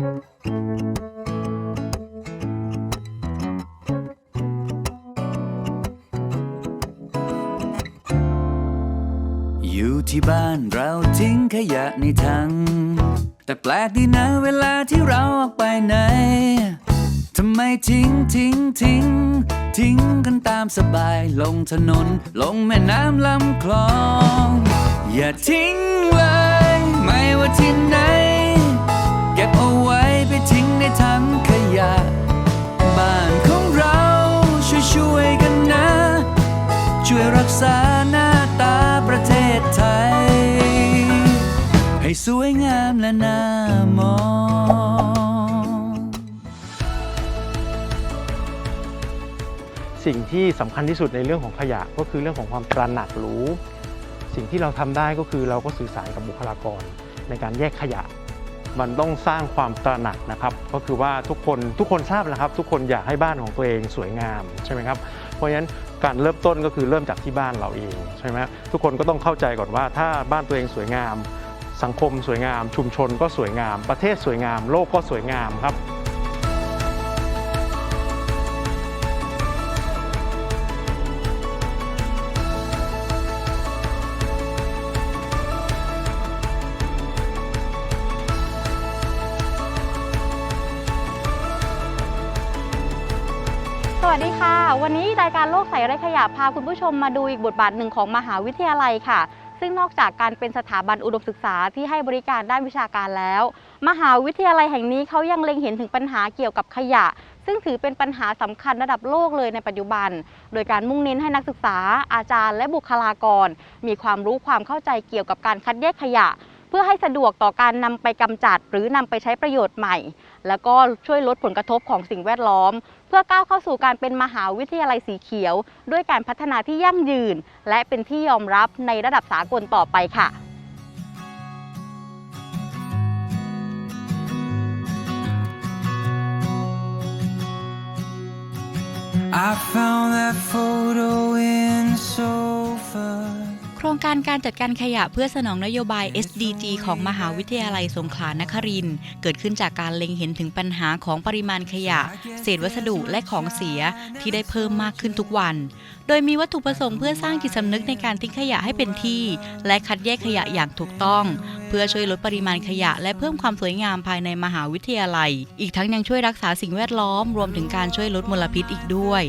อยู่ที่บ้านเราทิ้งขยะในถัง แต่แปลกดีนะเวลาที่เราออกไปไหน ทำไมทิ้งทิ้งทิ้ง ทิ้งกันตามสบายลงถนน ลงแม่น้ำลำคลอง อย่าทิ้งเลย ไม่ว่าที่ไหน ก็บเอาไว้ไปทิ้งในถังขยะ บ้านของเราช่วยช่วยๆกันนะ ช่วยรักษาหน้าตาประเทศไทย ให้สวยงามและน่ามองสิ่งที่สำคัญที่สุดในเรื่องของขยะก็คือเรื่องของความตระหนักรู้ สิ่งที่เราทำได้ก็คือเราก็สื่อสารกับบุคลากรในการแยกขยะ มันต้องสร้างความตระหนักนะครับ ก็คือว่าทุกคนทุกคนทราบนะครับ ทุกคนอยากให้บ้านของตัวเองสวยงามใช่ไหมครับเพราะฉะนั้นการเริ่มต้นก็คือเริ่มจากที่บ้านเราเองใช่ไหมทุกคนก็ต้องเข้าใจก่อนว่า ถ้าบ้านตัวเองสวยงาม สังคมสวยงาม ชุมชนก็สวยงาม ประเทศสวยงาม โลกก็สวยงามครับ วัสดีค่ะ วันนี้รายการโลกใสไร้ขยะพาคุณผู้ชมมาดูอีกบทบาทหนึ่งของมหาวิทยาลัยค่ะ ซึ่งนอกจากการเป็นสถาบันอุดมศึกษาที่ให้บริการด้านวิชาการแล้ว มหาวิทยาลัยแห่งนี้เขายังเล็งเห็นถึงปัญหาเกี่ยวกับขยะ ซึ่งถือเป็นปัญหาสำคัญระดับโลกเลยในปัจจุบัน โดยการมุ่งเน้นให้นักศึกษา อาจารย์และบุคลากร มีความรู้ความเข้าใจเกี่ยวกับการคัดแยกขยะเพื่อให้สะดวกต่อการนำไปกำจัด หรือนำไปใช้ประโยชน์ใหม่ แล้วก็ช่วยลดผลกระทบของสิ่งแวดล้อม เพื่อก้าวเข้าสู่การเป็นมหาวิทยาลัยสีเขียว ด้วยการพัฒนาที่ยั่งยืน และเป็นที่ยอมรับในระดับสากลต่อไปค่ะ รงการการจัดการขยะเพื่อสนองนโยบาย SDG ของมหาวิทยาลัยสงขลานครินทร์เกิดขึ้นจากการเล็งเห็นถึงปัญหาของปริมาณขยะ เศษวัสดุและของเสียที่ได้เพิ่มมากขึ้นทุกวัน โดยมีวัตถุประสงค์เพื่อสร้างจิตสำนึกในการทิ้งขยะให้เป็นที่ และคัดแยกขยะอย่างถูกต้อง เพื่อช่วยลดปริมาณขยะ และเพิ่มความสวยงามภายในมหาวิทยาลัย อีกทั้งยังช่วยรักษาสิ่งแวดล้อม รวมถึงการช่วยลดมลพิษอีกด้วย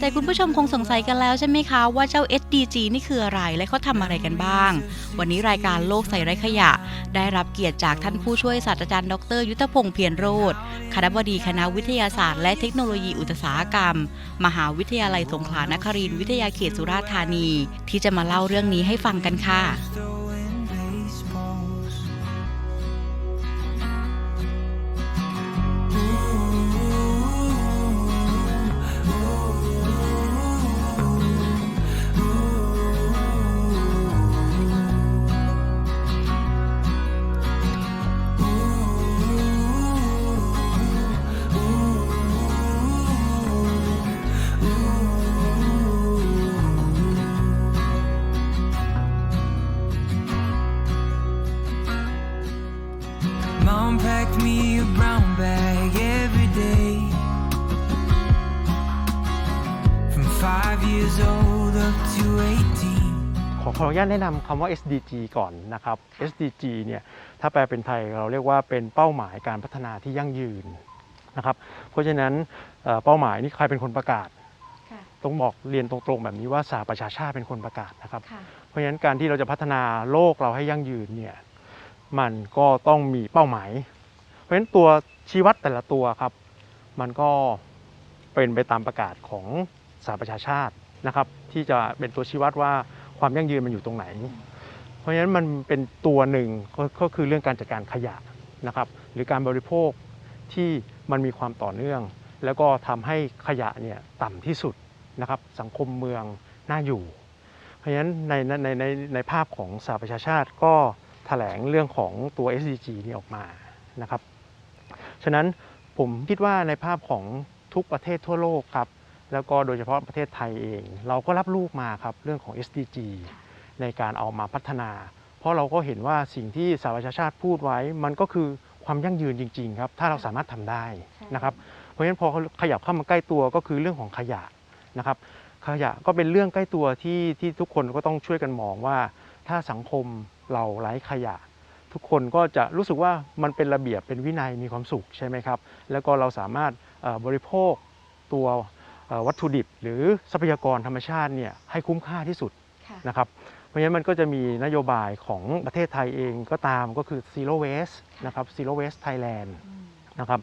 แต่คุณผู้ชมคงสงสัยกันแล้วใช่ไหมคะว่าเจ้า SDG นี่คืออะไรและเขาทำอะไรกันบ้าง วันนี้รายการโลกใส่ไร้ขยะ ได้รับเกียรติจากท่านผู้ช่วยศาสตราจารย์ดร ยุทธพงศ์เพียรโรธคณบดีคณะวิทยาศาสตร์และเทคโนโลยีอุตสาหกรรม มหาวิทยาลัยสงขลานครินทร์วิทยาเขตสุราษฎร์ธานี ที่จะมาเล่าเรื่องนี้ให้ฟังกันค่ะ ขอขออนุญาตแนะนำคำว่า SDG ก่อนนะครับ SDG เนี่ยถ้าแปลเป็นไทยเราเรียกว่าเป็นเป้าหมายการพัฒนาที่ยั่งยืนนะครับ เพราะฉะนั้นเอ่อเป้าหมายนี้ใครเป็นคนประกาศค่ะต้องบอกเรียนตรงๆแบบนี้ว่าสหประชาชาติเป็นคนประกาศนะครับค่ะเพราะฉะนั้นการที่เราจะพัฒนาโลกเราให้ยั่งยืนเนี่ยมันก็ต้องมีเป้าหมาย เพราะฉะนั้นตัวชี้วัดแต่ละตัวครับ มันก็เป็นไปตามประกาศของสหประชาชาติ นะครับที่จะเป็นตัวชี้วัดว่าความยั่งยืนมันอยู่ตรงไหน เพราะฉะนั้นมันเป็นตัวหนึ่งก็คือเรื่องการจัดการขยะนะครับ หรือการบริโภคที่มันมีความต่อเนื่อง แล้วก็ทำให้ขยะเนี่ยต่ำที่สุดนะครับสังคมเมืองน่าอยู่ เพราะฉะนั้นในในในในภาพของสหประชาชาติก็แถลงเรื่องของตัว SDG นี้ออกมานะครับ ฉะนั้นผมคิดว่าในภาพของทุกประเทศทั่วโลกครับ แล้วก็โดยเฉพาะประเทศไทยเอง เราก็รับลูกมาครับเรื่องของ SDG ในการเอามาพัฒนา เพราะเราก็เห็นว่าสิ่งที่สหประชาชาติพูดไว้ มันก็คือความยั่งยืนจริง ๆ ครับ ถ้าเราสามารถทำได้นะครับเพราะฉะนั้นพอขยับเข้ามาใกล้ตัวก็คือเรื่องของขยะนะครับขยะก็เป็นเรื่องใกล้ตัวที่ที่ทุกคนก็ต้องช่วยกันมองว่า ถ้าสังคมเราไร้ขยะ ทุกคนก็จะรู้สึกว่ามันเป็นระเบียบเป็นวินัยมีความสุขใช่ไหมครับ แล้วก็เราสามารถบริโภคตัว วัตถุดิบหรือทรัพยากรธรรมชาติเนี่ยให้คุ้มค่าที่สุดค่ะนะครับเพราะฉะนั้นมันก็จะมีนโยบายของประเทศไทยเองก็ตามก็คือ zero waste นะครับ zero waste Thailand อืมนะครับ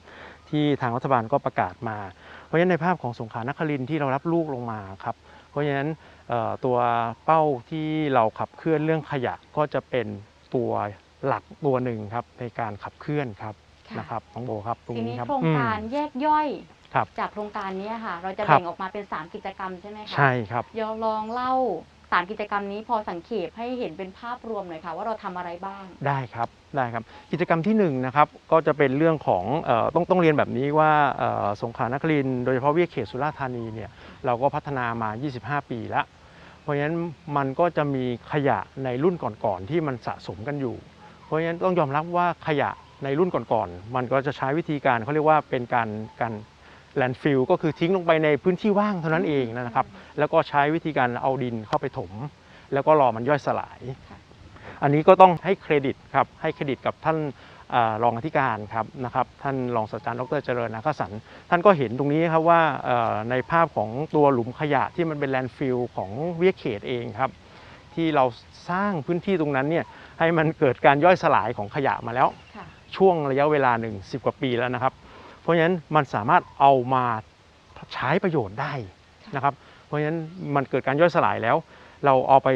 ที่ทางรัฐบาลก็ประกาศมา เพราะฉะนั้นในภาพของสงขลานครินทร์ที่เรารับลูกลงมาครับเพราะฉะนั้นเอ่อตัวเป้าที่เราขับเคลื่อนเรื่องขยะก็จะเป็นตัวหลักตัวหนึ่งครับในการขับเคลื่อนครับค่ะนะครับน้องโบครับตรงทีนี้นี้ครับโครงอืมการแยกย่อย ครับจากโครงการนี้ค่ะ เราจะครับแบ่งออกมาเป็น 3 กิจกรรมใช่ไหมคะใช่ครับเดี๋ยวลองเล่าสามกิจกรรมนี้พอสังเขปให้เห็นเป็นภาพรวมหน่อยค่ะ ว่าเราทำอะไรบ้างได้ครับได้ครับ กิจกรรมที่1นงนะครับก็จะเป็นเรื่องของเออต้องต้องเรียนแบบนี้ว่าเอ่อสงขลานครินทร์โดยเฉพาะวิทยาเขตสุราษฎร์ธานีเนี่ยเราก็พัฒนามา 25 ปีแล้วเพราะฉะนั้นมันก็จะมีขยะในรุ่นก่อนๆที่มันสะสมกันอยู่ เพราะฉะนั้นต้องยอมรับว่าขยะในรุ่นก่อนๆมันก็จะใช้วิธีการเขาเรียกว่าเป็นการการ แลนฟิลก็คือทิ้งลงไปในพื้นที่ว่างเท่านั้นเองนะครับ แล้วก็ใช้วิธีการเอาดินเข้าไปถม แล้วก็รอมันย่อยสลายค่ะอันนี้ก็ต้องให้เครดิตครับ ให้เครดิตกับท่านอารองอธิการครับนะครับท่านรองศาสตราจารย์ดรเจริญนาคสันต์ท่านก็เห็นตรงนี้ครับว่าเอ่อในภาพของตัวหลุมขยะที่มันเป็นแลนด์ฟิลของเวียเขตเองครับ ที่เราสร้างพื้นที่ตรงนั้นเนี่ยให้มันเกิดการย่อยสลายของขยะมาแล้วค่ะช่วงระยะเวลาหนึ่งสิบกว่าปีแล้วนะครับ เพราะฉะนั้นมันสามารถเอามาใช้ประโยชน์ได้นะครับ เพราะฉะนั้นมันเกิดการย่อยสลายแล้ว เราเอาไป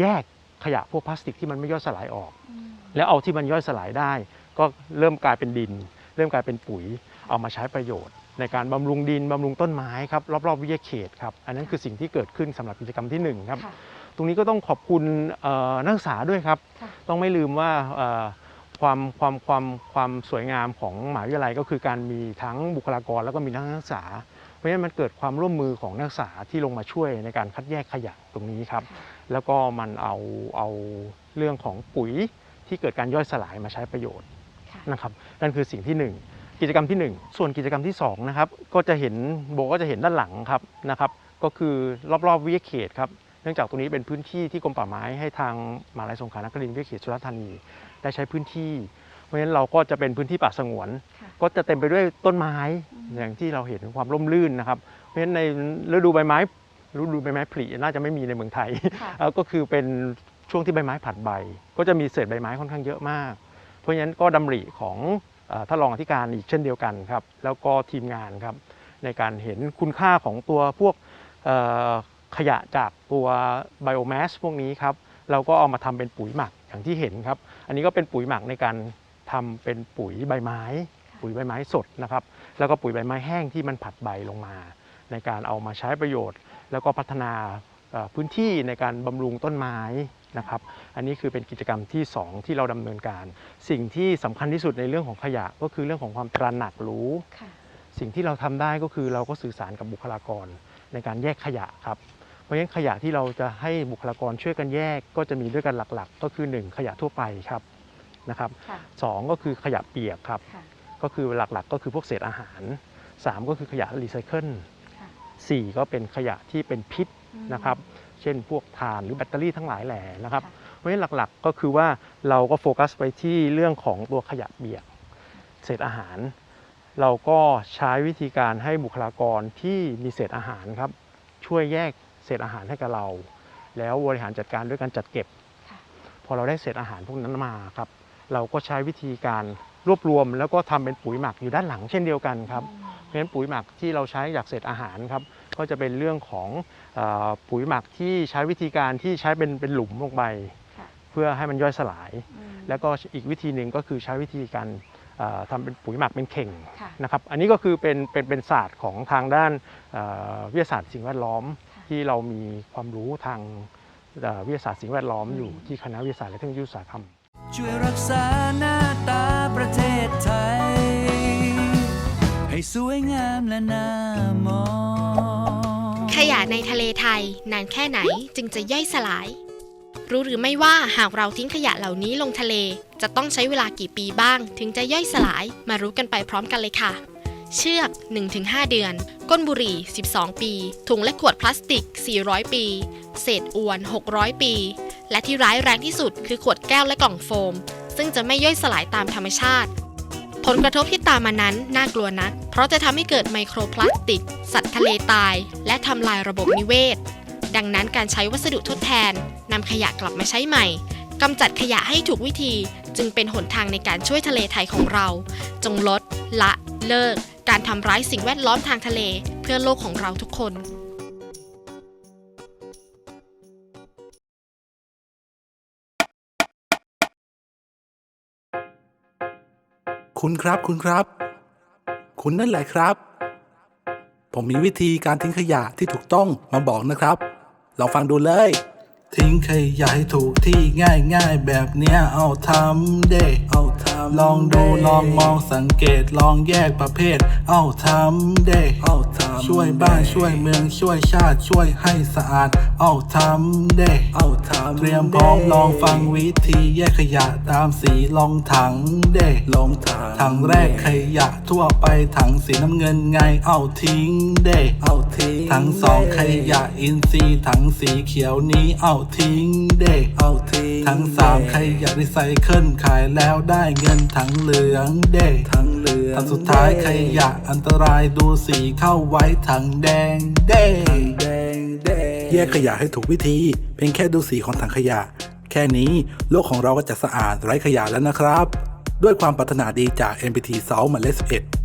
แยกขยะพวกพลาสติกที่มันไม่ย่อยสลายออกอืมแล้วเอาที่มันย่อยสลายได้ ก็เริ่มกลายเป็นดิน เริ่มกลายเป็นปุ๋ยเอามาใช้ประโยชน์ ในการบำรุงดินบำรุงต้นไม้ครับรอบๆวิทยาเขตครับอันนั้นคือสิ่งที่เกิดขึ้นสำหรับกิจกรรมที่หนึ่งครับค่ะตรงนี้ก็ต้องขอบคุณเอ่อนักศึกษาด้วยครับค่ะต้องไม่ลืมว่าเอ่อ ความความความความสวยงามของมหาวิทยาลัยก็คือการมีทั้งบุคลากรแล้วก็มีนักศึกษา เพราะฉะนั้นมันเกิดความร่วมมือของนักศึกษาที่ลงมาช่วยในการคัดแยกขยะตรงนี้ครับค่ะแล้วก็มันเอาเอาเรื่องของปุ๋ยที่เกิดการย่อยสลายมาใช้ประโยชน์ค่ะนะครับนั่นคือสิ่งที่หนึ่งกิจกรรมที่หนึ่งส่วนกิจกรรมที่สองนะครับก็จะเห็นโบก็จะเห็นด้านหลังครับนะครับก็คือรอบๆวิทยาเขตครับเนื่องจากตรงนี้เป็นพื้นที่ที่กรมป่าไม้ให้ทางมหาลัยสงขลานครินทร์วิทยาเขตสุราษฎร์ธานี ได้ใช้พื้นที่ เพราะฉะนั้นเราก็จะเป็นพื้นที่ป่าสงวนค่ะก็จะเต็มไปด้วยต้นไม้อืมอย่างที่เราเห็นความร่มรื่นนะครับ เพราะฉะนั้นในฤดูใบไม้ฤดูใบไม้ผลิน่าจะไม่มีในเมืองไทยค่ะเอ่อก็คือเป็นช่วงที่ใบไม้ผลัดใบ ก็จะมีเศษใบไม้ค่อนข้างเยอะมาก เพราะฉะนั้นก็ดำริของเอ่อท่านรองอธิการอีกเช่นเดียวกันครับ แล้วก็ทีมงานครับในการเห็นคุณค่าของตัวพวกเอ่อขยะจากตัวไบโอแมสพวกนี้ครับเราก็เอามาทำเป็นปุ๋ยหมักอย่างที่เห็นครับ อันนี้ก็เป็นปุ๋ยหมักในการทำเป็นปุ๋ยใบไม้ ปุ๋ยใบไม้สดนะครับ แล้วก็ปุ๋ยใบไม้แห้งที่มันผัดใบลงมา ในการเอามาใช้ประโยชน์ แล้วก็พัฒนาเอ่อพื้นที่ในการบำรุงต้นไม้นะครับ อันนี้คือเป็นกิจกรรมที่ 2 ที่เราดำเนินการ สิ่งที่สำคัญที่สุดในเรื่องของขยะก็คือเรื่องของความตระหนักรู้ค่ะสิ่งที่เราทำได้ก็คือเราก็สื่อสารกับบุคลากรในการแยกขยะครับเพ ราะฉะนั้นขยะที่เราจะให้บุคลากรช่วยกันแยกก็จะมีด้วยกันหลักๆ ก็คือ 1 ขยะทั่วไปครับนะครับค่ะสองก็คือขยะเปียกครับค่ะก็คือหลักๆ ก็คือพวกเศษอาหาร 3 ก็คือขยะรีไซเคิลค่ะสี่ก็เป็นขยะที่เป็นพิษอืมนะครับ เช่นพวกถ่านหรือแบตเตอรี่ทั้งหลายแหล่นะครับค่ะเพราะฉะนั้นหลักๆก็คือว่าเราก็โฟกัสไปที่เรื่องของตัวขยะเปียก เศษอาหาร เราก็ใช้วิธีการให้บุคลากรที่มีเศษอาหารครับ ช่วยแยกเศษอาหารให้กับเรา แล้วบริหารจัดการด้วยการจัดเก็บค่ะพอเราได้เศษอาหารพวกนั้นมาครับ เราก็ใช้วิธีการรวบรวม แล้วก็ทำเป็นปุ๋ยหมักอยู่ด้านหลังเช่นเดียวกันครับอืมเพราะฉะนั้นปุ๋ยหมักที่เราใช้จากเศษอาหารครับก็จะเป็นเรื่องของเออปุ๋ยหมักที่ใช้วิธีการที่ใช้เป็นเป็นหลุมลงไปค่ะเพื่อให้มันย่อยสลายอืมแล้วก็อีกวิธีหนึ่งก็คือใช้วิธีการเอ่อทำเป็นปุ๋ยหมักเป็นเข่งค่ะนะครับ อันนี้ก็คือเป็นเป็นเป็นศาสตร์ของทางด้านเอ่อวิทยาศาสตร์สิ่งแวดล้อมค่ะ ที่เรามีความรู้ทางเอ่อวิทยาศาสตร์สิ่งแวดล้อมอยู่อืมที่คณะวิทยาศาสตร์และเทคโนโลยีอุตสาหกรรม ช่วยรักษาหน้าตาประเทศไทย ให้สวยงามและน่ามองขยะในทะเลไทยนานแค่ไหนจึงจะย่อยสลาย รู้หรือไม่ว่าหากเราทิ้งขยะเหล่านี้ลงทะเล จะต้องใช้เวลากี่ปีบ้าง ถึงจะย่อยสลายมารู้กันไปพร้อมกันเลยค่ะ เชือก 1-5 เดือน ก้นบุหรี่ 12 ปี ถุงและขวดพลาสติก 400 ปี เศษอวน 600 ปี และที่ร้ายแรงที่สุดคือขวดแก้วและกล่องโฟม ซึ่งจะไม่ย่อยสลายตามธรรมชาติ ผลกระทบที่ตามมานั้นน่ากลัวนัก เพราะจะทำให้เกิดไมโครพลาสติก สัตว์ทะเลตาย และทำลายระบบนิเวศ ดังนั้นการใช้วัสดุทดแทนนำขยะกลับมาใช้ใหม่กำจัดขยะให้ถูกวิธีจึงเป็นหนทางในการช่วยทะเลไทยของเรา จงลด ละ เลิก การทำร้ายสิ่งแวดล้อมทางทะเล เพื่อโลกของเราทุกคนคุณครับคุณครับ คุณนั่นแหละครับ ผมมีวิธีการทิ้งขยะที่ถูกต้องมาบอกนะครับลองฟังดูเลย ทิ้งขยะให้ถูกที่ง่ายง่ายๆแบบเนี้ยเอาทำเด้เอาทำลองดูลองมองสังเกตลองแยกประเภท เอาทำเด้เอาทำช่วยบ้านช่วยเมืองช่วยชาติช่วยให้สะอาด เอาทำเด้เอาทำเตรียมพร้อมลองฟังวิธีแยกขยะตามสีลองถังเด้ลองถังถังแรกขยะทั่วไปถังสีน้ำเงินไงเอาทิ้งเด้เอาทิ้งถังสองขยะอินทรีย์ถังสีเขียวนี้เอาทิ้งเด้เอาทิ้งถังสามขยะรีไซเคิลขายแล้วได้เงินถังเหลืองเด้ถังเหลืองถังสุดท้ายขยะอันตรายดูสีเข้าไว้ถังแดงเด้แดงเด้แยกขยะให้ถูกวิธี เพียงแค่ดูสีของถังขยะ แค่นี้โลกของเราก็จะสะอาดไร้ขยะแล้วนะครับ ด้วยความปรารถนาดีจาก NPT เซาหมายเลข11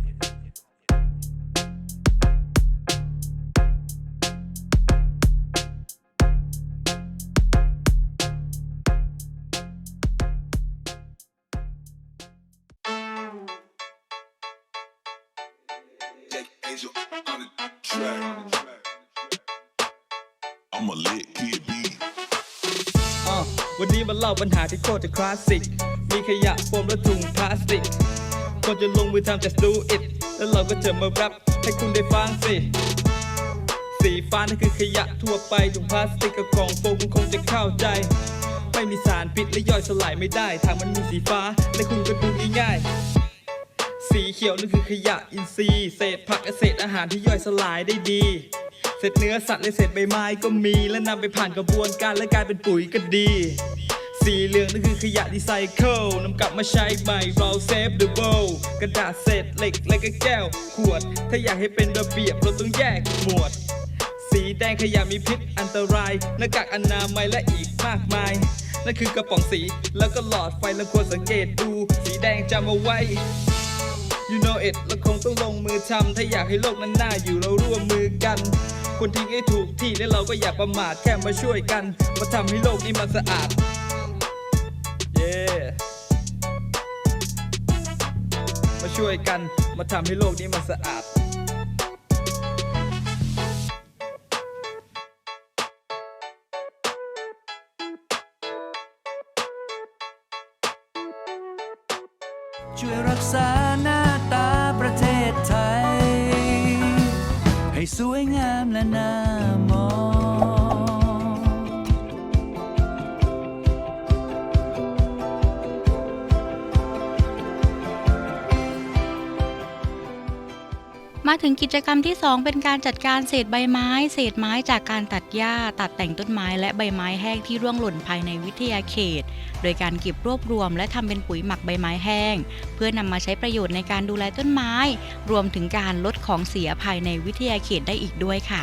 ปัญหาที่โคตรจะคลาสสิก มีขยะโฟมและถุงพลาสติกควรจะลงมือทำ just do it แล้วเราก็จะมาแรปให้คุณได้ฟังสิ สีฟ้านั่นคือขยะทั่วไปถุงพลาสติกกับกล่องโฟมคุณคงจะเข้าใจ ไม่มีสารพิษและย่อยสลายไม่ได้ทางมันมีสีฟ้าและคุณก็ดูง่ายๆ สีเขียวนั่นคือขยะอินทรีย์เศษผักและเศษอาหารที่ย่อยสลายได้ดีเศษเนื้อสัตว์และเศษใบไม้ก็มี และนำไปผ่านกระบวนการและกลายเป็นปุ๋ยก็ดี สีเหลืองนั่นคือขยะรีไซเคิลนำกลับมาใช้ใหม่เราเซฟเดอะโบกระดาษเศษเหล็กและก็แก้ว ขวด ถ้าอยากให้เป็นระเบียบเราต้องแยกหมวด สีแดงขยะมีพิษอันตรายหน้ากากอนามัยและอีกมากมายนั่นคือกระป๋องสีแล้วก็หลอดไฟแล้วควรสังเกตดู สีแดงจำเอาไว้ You know it เราคงต้องลงมือทำถ้าอยากให้โลกนั้นน่าอยู่เราร่วมมือกันควรทิ้งให้ถูกที่และเราก็อย่าประมาทแค่มาช่วยกัน มาทำให้โลกนี้มันสะอาด Yeah มาช่วยกันมาทำให้โลกนี้มันสะอาดช่วยรักษาหน้าตาประเทศไทย ให้สวยงามและน่า ถึงกิจกรรมที่ 2 เป็นการจัดการเศษใบไม้ เศษไม้จากการตัดหญ้า ตัดแต่งต้นไม้ และใบไม้แห้งที่ร่วงหล่นภายในวิทยาเขต โดยการเก็บรวบรวม และทำเป็นปุ๋ยหมักใบไม้แห้ง เพื่อนำมาใช้ประโยชน์ในการดูแลต้นไม้ รวมถึงการลดของเสียภายในวิทยาเขตได้อีกด้วยค่ะ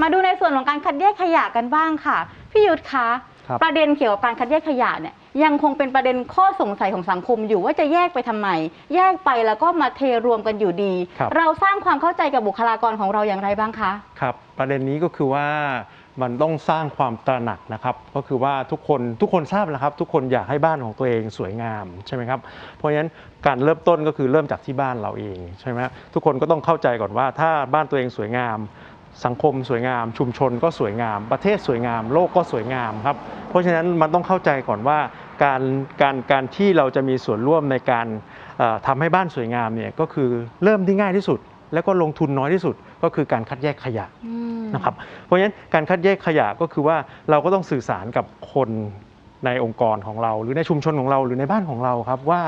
มาดูในส่วนของการคัดแยกขยะกันบ้างค่ะ พี่ยุทธคะครับประเด็นเกี่ยวกับการคัดแยกขยะเนี่ย ยังคงเป็นประเด็นข้อสงสัยของสังคมอยู่ว่าจะแยกไปทำไม แยกไปแล้วก็มาเทรวมกันอยู่ดี ครับ เราสร้างความเข้าใจกับบุคลากรของเราอย่างไรบ้างคะ ครับประเด็นนี้ก็คือว่ามันต้องสร้างความตระหนักนะครับ ก็คือว่าทุกคนทุกคนทราบแล้วครับ ทุกคนอยากให้บ้านของตัวเองสวยงามใช่ไหมครับเพราะฉะนั้นการเริ่มต้นก็คือเริ่มจากที่บ้านเราเองใช่ไหมครับทุกคนก็ต้องเข้าใจก่อนว่าถ้าบ้านตัวเองสวยงาม สังคมสวยงาม ชุมชนก็สวยงาม ประเทศสวยงาม โลกก็สวยงามครับเพราะฉะนั้นมันต้องเข้าใจก่อนว่า การการการที่เราจะมีส่วนร่วมในการเอ่อทำให้บ้านสวยงามเนี่ยก็คือเริ่มที่ง่ายที่สุด แล้วก็ลงทุนน้อยที่สุดก็คือการคัดแยกขยะอืมนะครับเพราะฉะนั้นการคัดแยกขยะก็คือว่าเราก็ต้องสื่อสารกับคนในองค์กรของเรา หรือในชุมชนของเราหรือในบ้านของเราครับว่า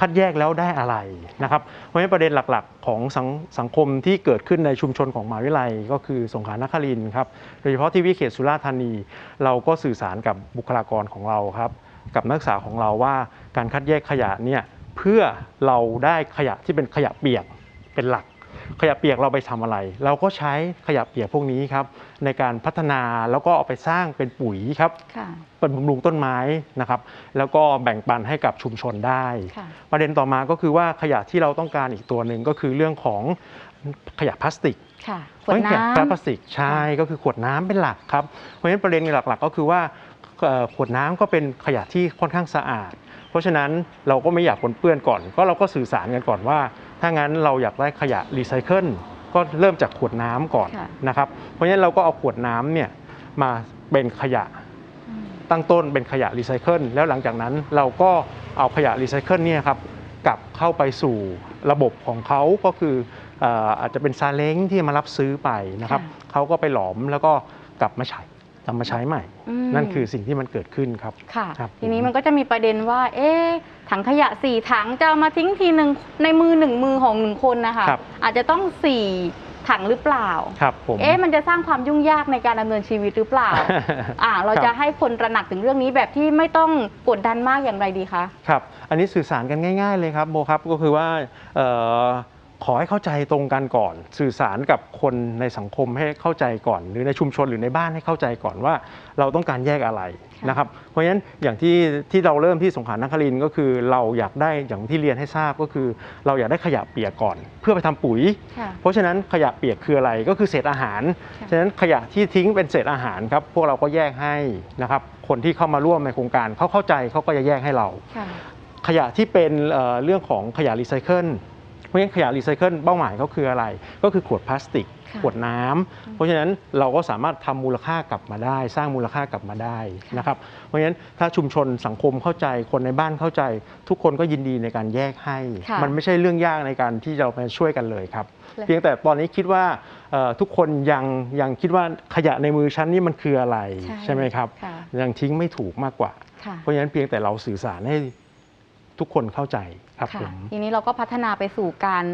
คัดแยกแล้วได้อะไรนะครับ เพราะฉะนั้นประเด็นหลักๆ ของสังสังคมที่เกิดขึ้นในชุมชนของมหาวิทยาลัย ก็คือสงขลานครินทร์ครับโดยเฉพาะที่วิเขตสุราษฎร์ธานี เราก็สื่อสารกับบุคลากรของเราครับ กับนักศึกษาของเราว่าการคัดแยกขยะเนี่ยเพื่อเราได้ขยะที่เป็นขยะเปียกเป็นหลัก ขยะเปียกเราไปทำอะไร เราก็ใช้ขยะเปียกพวกนี้ครับในการพัฒนาแล้วก็เอาไปสร้างเป็นปุ๋ยครับค่ะเป็นบำรุงต้นไม้นะครับ แล้วก็แบ่งปันให้กับชุมชนได้ค่ะประเด็นต่อมาก็คือว่าขยะที่เราต้องการอีกตัวหนึ่งก็คือเรื่องของขยะพลาสติกค่ะขเพวดราะฉะนั้นขยะน้ำพลาสติกใช่ก็คือขวดน้ำเป็นหลักครับเพราะฉะนั้นประเด็นหลักๆ ก็คือว่าเอ่อ ขวดน้ำก็เป็นขยะที่ค่อนข้างสะอาด เพราะฉะนั้นเราก็ไม่อยากปนเปื้อนก่อน ก็เราก็สื่อสารกันก่อนว่า ถ้างั้นเราอยากได้ขยะรีไซเคิลก็เริ่มจากขวดน้ำก่อนค่ะนะครับ เพราะฉะนั้นเราก็เอาขวดน้ำเนี่ยมาเป็นขยะอืมตั้งต้นเป็นขยะรีไซเคิลแล้วหลังจากนั้นเราก็เอาขยะรีไซเคิลเนี่ยครับกลับเข้าไปสู่ระบบของเขาก็คือเอ่ออาจจะเป็นซาเล้งที่มารับซื้อไปนะครับค่ะเขาก็ไปหลอมแล้วก็กลับมาใช้ กลับมาใช้ใหม่อืมนั่นคือสิ่งที่มันเกิดขึ้นครับค่ะครับทีนี้มันก็จะมีประเด็นว่า เอ๊ะถังขยะสี่ถังจะเอามาทิ้งทีหนึ่งในมือหนึ่งมือของหนึ่งคนนะคะครับอาจจะต้องสี่ถังหรือเปล่าครับผมเอ๊ะมันจะสร้างความยุ่งยากในการดำเนินชีวิตหรือเปล่า อ่า เราครับจะให้คนตระหนักถึงเรื่องนี้แบบที่ไม่ต้องกดดันมากอย่างไรดีคะ ครับ อันนี้สื่อสารกันง่าย ๆ เลยครับโบครับ ก็คือว่าเอ่อ ขอให้เข้าใจตรงกันก่อน สื่อสารกับคนในสังคมให้เข้าใจก่อน หรือในชุมชนหรือในบ้านให้เข้าใจก่อนว่า เราต้องการแยกอะไรค่ะนะครับเพราะฉะนั้นอย่างที่ที่เราเริ่มที่สงขลานครินทร์ก็คือเราอยากได้อย่างที่เรียนให้ทราบก็คือ เราอยากได้ขยะเปียกก่อน เพื่อไปทำปุ๋ยค่ะเพราะฉะนั้นขยะเปียกคืออะไรก็คือเศษอาหารค่ะฉะนั้นขยะที่ทิ้งเป็นเศษอาหารครับพวกเราก็แยกให้นะครับคนที่เข้ามาร่วมในโครงการเขาเข้าใจเขาก็จะแยกให้เราค่ะขยะที่เป็นเอ่อเรื่องของขยะรีไซเคิลเพ ราะฉะนั้นขยะรีไซเคิลเป้าหมายเขาคืออะไร ก็คือขวดพลาสติกค่ะขวดน้ำเพราะฉะนั้นเราก็สามารถทำมูลค่ากลับมาได้ สร้างมูลค่ากลับมาได้ค่ะนะครับเพราะฉะนั้นถ้าชุมชนสังคมเข้าใจคนในบ้านเข้าใจ ทุกคนก็ยินดีในการแยกให้ค่ะมันไม่ใช่เรื่องยากในการที่เราไปช่วยกันเลยครับและเพียงแต่ตอนนี้คิดว่าเอ่อทุกคนยังยังคิดว่าขยะในมือฉันนี่มันคืออะไรใช่ใช่ไหมครับค่ะยังทิ้งไม่ถูกมากกว่าค่ะเพราะฉะนั้นเพียงแต่เราสื่อสารให้ ทุกคนเข้าใจครับผค่ะมทีนี้เราก็พัฒนาไปสู่การ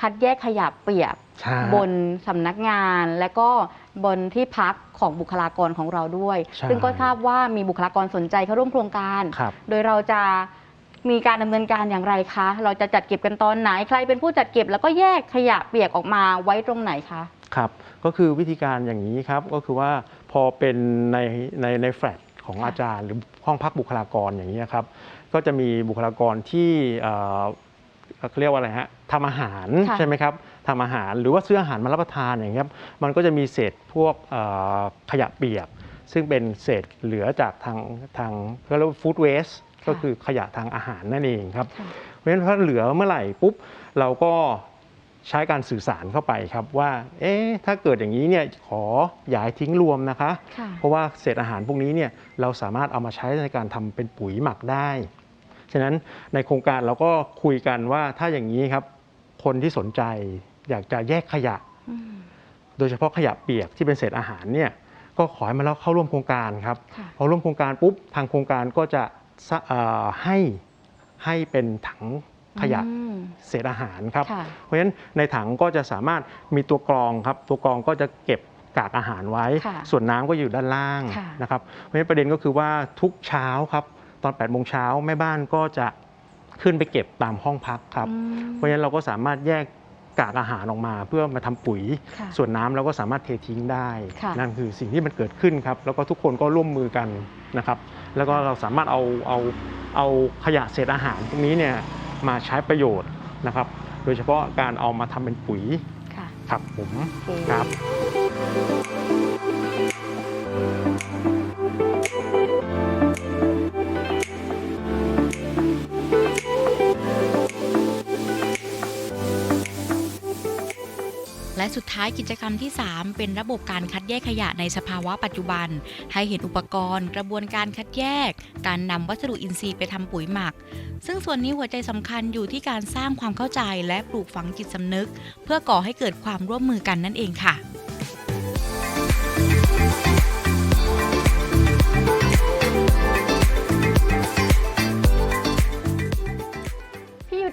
คัดแยกขยะเปียก ใช่ บนสำนักงานและก็บนที่พักของบุคลากรของเราด้วย ใช่ ซึ่งก็ทราบว่ามีบุคลากรสนใจเข้าร่วมโครงการ ครับ โดยเราจะมีการดำเนินการอย่างไรคะ เราจะจัดเก็บกันตอนไหน ใครเป็นผู้จัดเก็บ แล้วก็แยกขยะเปียกออกมาไว้ตรงไหนคะ ครับ ก็คือวิธีการอย่างนี้ครับ ก็คือว่าพอเป็นในในในแฟลตของค่ะอาจารย์หรือห้องพักบุคลากรอย่างนี้ยครับ ก็จะมีบุคลากรที่เอ่อเขาเรียกว่าอะไรฮะทำอาหารค่ะใช่ไหมครับทำอาหารหรือว่าซื้ออาหารมารับประทานอย่างเงี้ยครับมันก็จะมีเศษพวกเอ่อขยะเปียก ซึ่งเป็นเศษเหลือจากทางทางเขาเรียกว่าฟู้ดเวสก็คือขยะทางอาหารนั่นเองครับค่ะเพราะฉะนั้นถ้าเหลือเมื่อไหร่ปุ๊บเราก็ใช้การสื่อสารเข้าไปครับว่า เอ๊ะ ถ้าเกิดอย่างนี้เนี่ยขออย่าให้ทิ้งรวมนะคะค่ะเพราะว่าเศษอาหารพวกนี้เนี่ยเราสามารถเอามาใช้ในการทำเป็นปุ๋ยหมักได้ ฉะนั้นในโครงการเราก็คุยกันว่าถ้าอย่างนี้ครับ คนที่สนใจอยากจะแยกขยะอืมโดยเฉพาะขยะเปียกที่เป็นเศษอาหารเนี่ยก็ขอให้มาเข้าร่วมโครงการครับค่ะพอร่วมโครงการปุ๊บทางโครงการก็จะสะเอ่อให้ให้เป็นถังขยะอืมเศษอาหารครับค่ะเพราะฉะนั้นในถังก็จะสามารถมีตัวกรองครับ ตัวกรองก็จะเก็บกากอาหารไว้ค่ะส่วนน้ำก็อยู่ด้านล่างค่ะนะครับเพราะฉะนั้นประเด็นก็คือว่าทุกเช้าครับ ตอน8ปดโมงเช้าแม่บ้านก็จะขึ้นไปเก็บตามห้องพักครับอืมเพราะฉะนั้นเราก็สามารถแยกกากอาหารออกมาเพื่อมาทำปุ๋ยค่ะส่วนน้ำเราก็สามารถเททิ้งได้ค่ะนั่นคือสิ่งที่มันเกิดขึ้นครับ แล้วก็ทุกคนก็ร่วมมือกันนะครับ แล้วก็เราสามารถเอาเอาเอาขยะเศษอาหารพวกนี้เนี่ยมาใช้ประโยชน์นะครับ โดยเฉพาะการเอามาทำเป็นปุ๋ยค่ะครับผมโอเคครับ และสุดท้ายกิจกรรมที่ 3 เป็นระบบการคัดแยกขยะในสภาวะปัจจุบัน ให้เห็นอุปกรณ์ กระบวนการคัดแยก การนำวัสดุอินทรีย์ไปทำปุ๋ยหมัก ซึ่งส่วนนี้หัวใจสำคัญอยู่ที่การสร้างความเข้าใจและปลูกฝังจิตสำนึก เพื่อก่อให้เกิดความร่วมมือกันนั่นเองค่ะ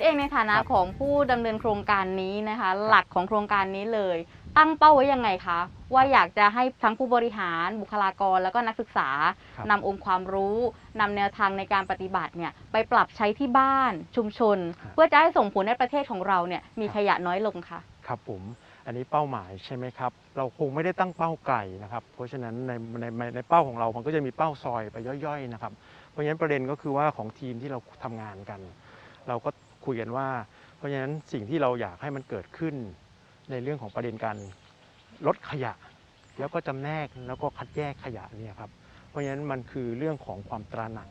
องในฐานะครับ ของผู้ดำเนินโครงการนี้นะคะ หลักของโครงการนี้เลย ตั้งเป้าไว้ยังไงคะ ว่าอยากจะให้ทั้งผู้บริหารบุคลากรแล้วก็นักศึกษาครับ นำองค์ความรู้นำแนวทางในการปฏิบัติเนี่ยไปปรับใช้ที่บ้านชุมชน เพื่อจะให้ส่งผลให้ประเทศของเราเนี่ยมีขยะน้อยลงค่ะ ครับผมอันนี้เป้าหมายใช่ไหมครับ เราคงไม่ได้ตั้งเป้าไกลนะครับ เพราะฉะนั้นในในในในเป้าของเรา มันก็จะมีเป้าซอยไปย่อยๆนะครับ เพราะฉะนั้นประเด็นก็คือว่าของทีมที่เราทำงานกัน เราก็ คุยกันว่า เพราะฉะนั้นสิ่งที่เราอยากให้มันเกิดขึ้นในเรื่องของประเด็นการลดขยะ แล้วก็จำแนกแล้วก็คัดแยกขยะเนี่ยครับเพราะฉะนั้นมันคือเรื่องของความตระหนัก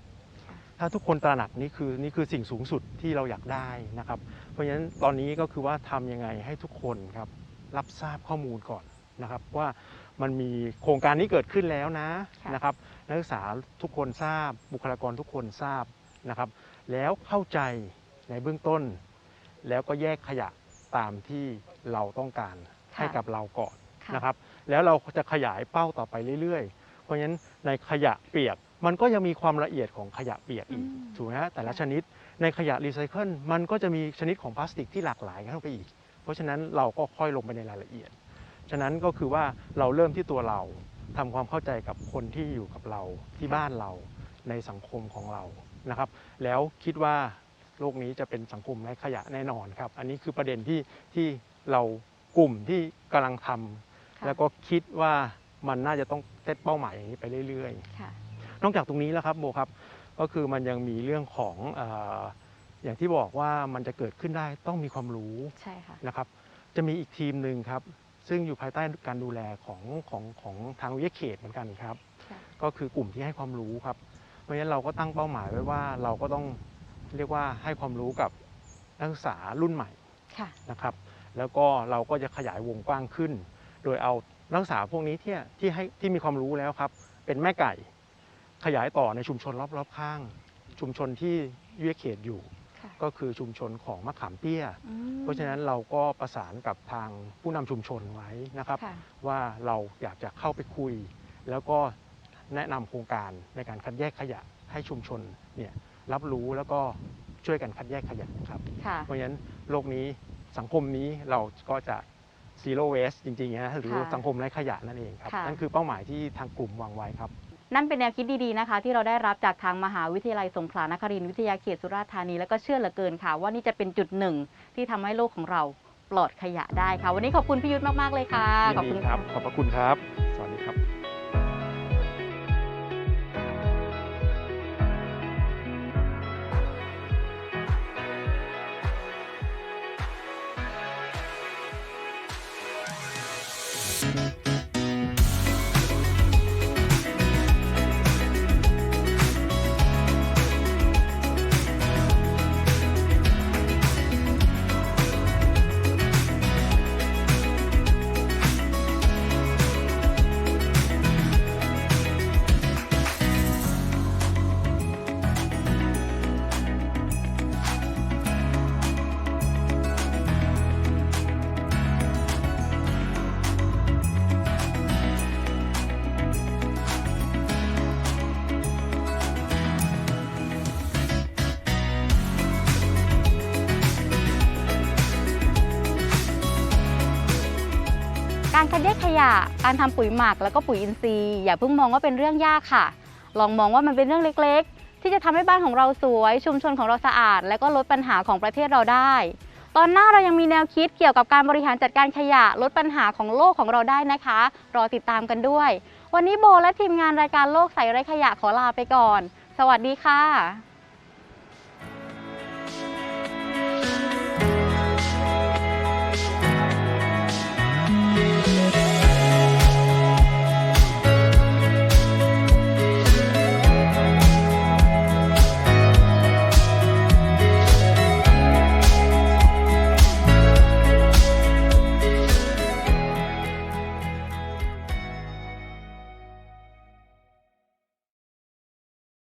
ถ้าทุกคนตระหนักนี่คือนี่คือสิ่งสูงสุดที่เราอยากได้นะครับ เพราะฉะนั้นตอนนี้ก็คือว่าทำยังไงให้ทุกคนครับรับทราบข้อมูลก่อนนะครับว่ามันมีโครงการนี้เกิดขึ้นแล้วนะนะครับนักศึกษาทุกคนทราบบุคลากรทุกคนทราบนะครับ แล้วเข้าใจ ในเบื้องต้น แล้วก็แยกขยะตามที่เราต้องการค่ะให้กับเราก่อนค่ะนะครับ แล้วเราจะขยายเป้าต่อไปเรื่อยๆ เพราะฉะนั้นในขยะเปียกมันก็ยังมีความละเอียดของขยะเปียกอีกอืมถูกไหมฮะแต่ละชนิดในขยะรีไซเคิลมันก็จะมีชนิดของพลาสติกที่หลากหลายเข้าไปอีก เพราะฉะนั้นเราก็ค่อยลงไปในรายละเอียด ฉะนั้นก็คือว่าเราเริ่มที่ตัวเราทำความเข้าใจกับคนที่อยู่กับเราที่บ้านเราในสังคมของเรานะครับ แล้วคิดว่า โลกนี้จะเป็นสังคมไร้ขยะแน่นอนครับ อันนี้คือประเด็นที่ที่เรากลุ่มที่กำลังทำค่ะแล้วก็คิดว่ามันน่าจะต้องเซตเป้าหมายอย่างนี้ไปเรื่อยๆค่ะนอกจากตรงนี้แล้วครับโบครับก็คือมันยังมีเรื่องของเอออย่างที่บอกว่ามันจะเกิดขึ้นได้ต้องมีความรู้ใช่ค่ะนะครับ จะมีอีกทีมหนึ่งครับ ซึ่งอยู่ภายใต้การดูแลของของของทางวิทยาเขตเหมือนกันครับค่ะก็คือกลุ่มที่ให้ความรู้ครับ เพราะฉะนั้นเราก็ตั้งเป้าหมายไว้ว่าเราก็ต้อง เรียกว่าให้ความรู้กับนักศึกษารุ่นใหม่ค่ะนะครับ แล้วก็เราก็จะขยายวงกว้างขึ้น โดยเอานักศึกษาพวกนี้ที่ที่ให้ที่มีความรู้แล้วครับ เป็นแม่ไก่ ขยายต่อในชุมชนรอบๆข้าง ชุมชนที่วิทยาเขตอยู่ค่ะก็คือชุมชนของมะขามเตี้ยอืมเพราะฉะนั้นเราก็ประสานกับทางผู้นำชุมชนไว้นะครับค่ะว่าเราอยากจะเข้าไปคุย แล้วก็แนะนำโครงการในการคัดแยกขยะให้ชุมชนเนี่ย รับรู้แล้วก็ช่วยกันคัดแยกขยะครับ ค่ะเพราะฉะนั้นโลกนี้สังคมนี้เราก็จะ zero waste จริงๆนะหรือค่ะสังคมไร้ขยะนั่นเองครับ ค่ะ นั่นคือเป้าหมายที่ทางกลุ่มวางไว้ครับ นั่นเป็นแนวคิดดีๆนะคะ ที่เราได้รับจากทางมหาวิทยาลัยสงขลานครินทร์วิทยาเขตสุราษฎร์ธานีแล้วก็เชื่อเหลือเกินค่ะ ว่านี่จะเป็นจุดหนึ่งที่ทำให้โลกของเราปลอดขยะได้ค่ะ วันนี้ขอบคุณพี่ยุทธมากๆเลยค่ะ ยินดีครับ ขอบพระคุณครับสวัสดีครับ ยกขยะ การทำปุ๋ยหมักแล้วก็ปุ๋ยอินทรีย์อย่าเพิ่งมองว่าเป็นเรื่องยากค่ะ ลองมองว่ามันเป็นเรื่องเล็กๆ ที่จะทำให้บ้านของเราสวย ชุมชนของเราสะอาด และก็ลดปัญหาของประเทศเราได้ ตอนหน้าเรายังมีแนวคิดเกี่ยวกับการบริหารจัดการขยะ ลดปัญหาของโลกของเราได้นะคะ รอติดตามกันด้วย วันนี้โบและทีมงานรายการโลกใส่ไร้ขยะขอลาไปก่อน สวัสดีค่ะ